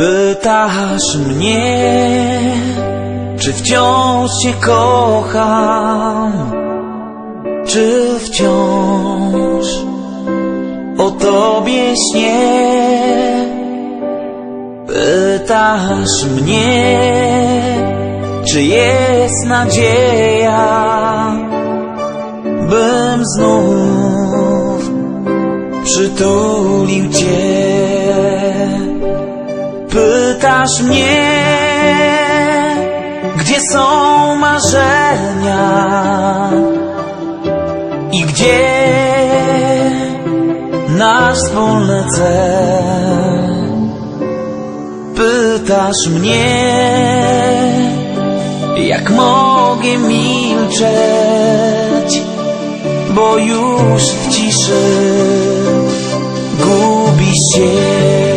Pytasz mnie, czy wciąż cię kocham, czy wciąż o tobie śnię. Pytasz mnie, czy jest nadzieja, bym znów przytulił cię. Pytasz mnie, gdzie są marzenia i gdzie nasz wspólny cel. Pytasz mnie, jak mogę milczeć, bo już w ciszy gubi się.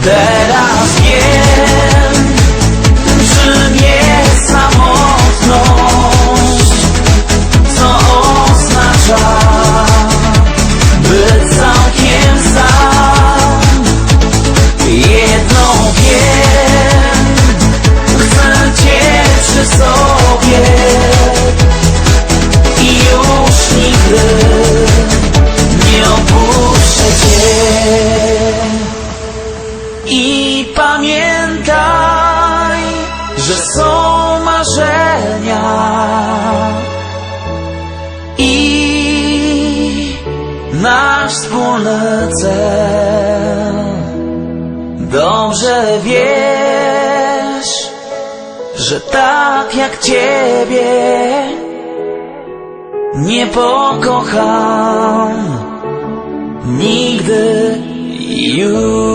돼. Są marzenia i nasz wspólny cel. Dobrze wiesz, że tak jak ciebie nie pokocham nigdy już.